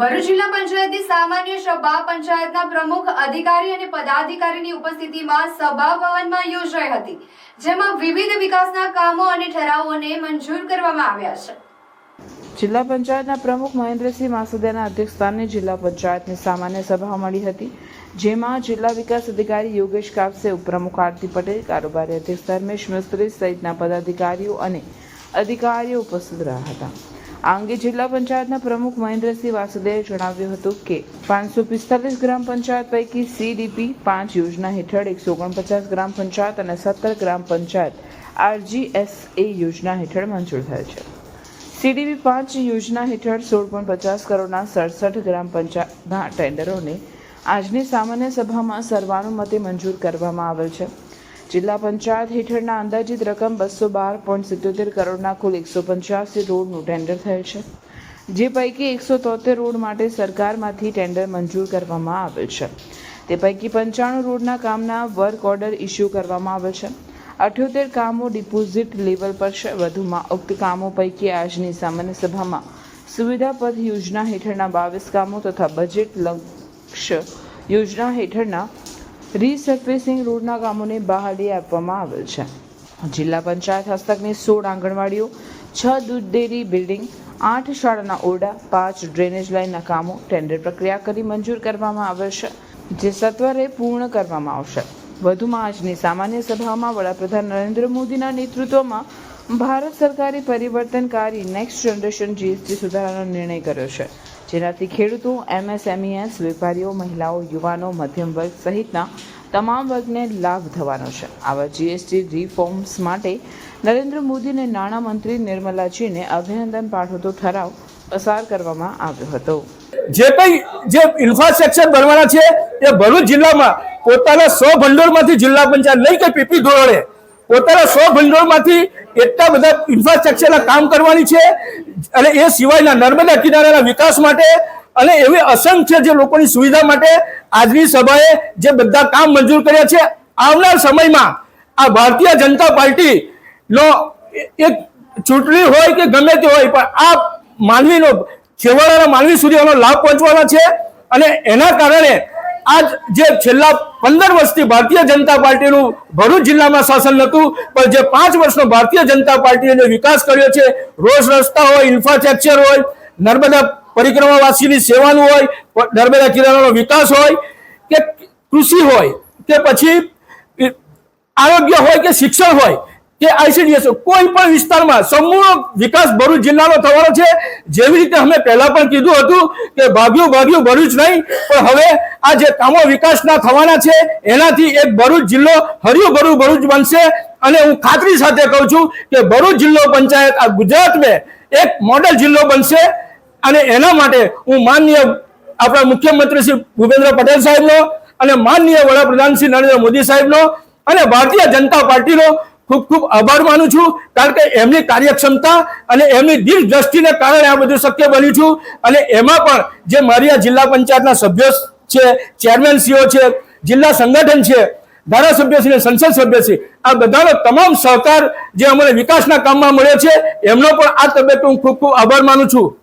ભરૂચ જિલ્લા પંચાયતની સામાન્ય સભા પંચાયતના પ્રમુખ અધિકારી અને પદાધિકારીની ઉપસ્થિતિમાં સભા ભવનમાં યોજાઈ હતી, જેમાં વિવિધ વિકાસના કામો અને ઠરાવોને મંજૂર કરવામાં આવ્યા છે. જિલ્લા પંચાયતના પ્રમુખ મહેન્દ્રસિંહ માસુદિયાના અધ્યક્ષસ્થાને જિલ્લા પંચાયતની સામાન્ય સભા મળી હતી, જેમાં જિલ્લા વિકાસ અધિકારી યોગેશ કાપસે, ઉપપ્રમુખ આરતી પટેલ, કારોબારી અધ્યક્ષ ધર્મેશ મિસ્ત્રી સહિતના પદાધિકારીઓ અને અધિકારીઓ ઉપસ્થિત રહ્યા હતા. આ અંગે જિલ્લા પંચાયતના પ્રમુખ મહેન્દ્રસિંહ વાસુદેવે જણાવ્યું હતું કે પાંચસો પિસ્તાલીસ ગ્રામ પંચાયત પૈકી સીડીપી પાંચ યોજના હેઠળ એકસો ઓગણપચાસ ગ્રામ પંચાયત અને સત્તર ગ્રામ પંચાયત આરજીએસએ યોજના હેઠળ મંજૂર થયેલ છે. સીડીપી પાંચ યોજના હેઠળ સોળ પોઈન્ટ પચાસ કરોડના સડસઠ ગ્રામ પંચાયતના ટેન્ડરોને આજની સામાન્ય સભામાં સર્વાનુમતે મંજૂર કરવામાં આવેલ છે. જિલ્લા પંચાયત હેઠળના અંદાજિત રકમ બસો બાર પોઈન્ટ સિત્યોતેર કરોડના કુલ એકસો પંચ્યાસી રોડનું ટેન્ડર થયેલ છે, જે પૈકી એકસો તોતેર રોડ માટે સરકારમાંથી ટેન્ડર મંજૂર કરવામાં આવેલ છે. તે પૈકી પંચાણું રોડના કામના વર્ક ઓર્ડર ઇસ્યુ કરવામાં આવેલ છે. અઠ્યોતેર કામો ડિપોઝિટ લેવલ પર છે. વધુમાં ઉક્ત કામો પૈકી આજની સામાન્ય સભામાં સુવિધા પદ યોજના હેઠળના બાવીસ કામો તથા બજેટ લક્ષ્ય યોજના હેઠળના રીસર્ફેસિંગ રોડના કામોને બહાલી આપવામાં આવેલ છે. જિલ્લા પંચાયત હસ્તકની સોળ આંગણવાડીઓ, છ દૂધ ડેરી બિલ્ડિંગ, આઠ શાળાના ઓરડા, પાંચ ડ્રેનેજ લાઇનના કામો ટેન્ડર પ્રક્રિયા કરી મંજૂર કરવામાં આવેલ છે, જે સત્વરે પૂર્ણ કરવામાં આવશે. વધુમાં આજની સામાન્ય સભામાં વડાપ્રધાન નરેન્દ્ર મોદીના નેતૃત્વમાં ભારત સરકારે પરિવર્તનકારી નેક્સ્ટ જનરેશન જીએસટી સુધારાનો નિર્ણય કર્યો છે. જેનાથી ખેડૂતો, એમએસએમઈએસ, વેપારીઓ, મહિલાઓ, યુવાનો, મધ્યમ વર્ગ સહિતના તમામ વર્ગને લાભ થવાનો છે. આવા જીએસટી રિફોર્મ્સ માટે નરેન્દ્ર મોદીને નાણામંત્રી નિર્મલાજીને અભિનંદન પાઠવતો ઠરાવ પસાર કરવામાં આવ્યો હતો. જે કંઈ જે ઇન્ફ્રાસ્ટ્રક્ચર બનવાના છે, એ ભરૂચ જિલ્લામાં પોતાના સો ભંડોળમાંથી જિલ્લા પંચાયત લઈ કે પીપી ધોરણે પોતાના સો ભંડોળમાંથી એટલા બધા ઇન્ફ્રાસ્ટ્રક્ચરના કામ કરવાની છે અને એ સિવાયના નર્મદા કિનારાના વિકાસ માટે અને એવી અસંખ્ય જે લોકોની સુવિધા માટે આજની સભાએ જે બધા કામ મંજૂર કર્યા છે, આવનાર સમયમાં આ ભારતીય જનતા પાર્ટી નો એક ચૂંટણી હોય કે ગમે તે હોય, પણ આ માનવીનો છેવાડાના માનવી સુધી એનો લાભ પહોંચવાનો છે અને એના કારણે આજ જે છેલ્લા પંદર વર્ષથી ભારતીય જનતા પાર્ટીનું ભરૂચ જિલ્લામાં શાસન નહોતું પણ જે પાંચ વર્ષનો ભારતીય જનતા પાર્ટીએ વિકાસ કર્યો છે રોડ રસ્તા હોય ઇન્ફ્રાસ્ટ્રક્ચર હોય, નર્મદા પરિક્રમાવાસીની સેવાનું હોય નર્મદા કિનારાનો વિકાસ હોય, કે કૃષિ હોય, કે પછી આરોગ્ય હોય, કે શિક્ષણ હોય કે આઈસીડીએસ કોઈ પણ વિસ્તારમાં સમૂહ વિકાસ ભરૂચ જિલ્લાનો થવાનો છે. જેવી રીતે અમે પહેલા પણ કીધું હતું કે ભાગ્યું ભાગ્યું ભરૂચ નહીં, પણ હવે આ જે કામો વિકાસના થવાના છે, એનાથી એક ભરૂચ જિલ્લો હર્યું ભરું ભરૂચ બનશે. અને હું ખાતરી સાથે કહું છું કે ભરૂચ જિલ્લો પંચાયત આ ગુજરાતમાં એક મોડેલ જિલ્લો બનશે. અને એના માટે હું માનનીય આપણા મુખ્યમંત્રી શ્રી ભૂપેન્દ્ર પટેલ સાહેબનો અને માનનીય વડાપ્રધાન શ્રી નરેન્દ્ર મોદી સાહેબનો અને ભારતીય જનતા પાર્ટીનો ખૂબ ખૂબ આભાર માનું છું, કારણ કે એમની કાર્યક્ષમતા અને એમની દીર્ઘદ્રષ્ટિને કારણે આ બધું શક્ય બન્યું છું. અને એમાં પણ જે મારી આ જિલ્લા પંચાયતના સભ્યો છે ચેરમેન સીઓ છે, જિલ્લા સંગઠન છે, ધારાસભ્ય અને સંસદ સભ્યશ્રી આ બધાનો તમામ સહકાર જે અમને વિકાસના કામમાં મળ્યો છે, એમનો પણ આ તબક્કે હું ખૂબ ખૂબ આભાર માનું છું.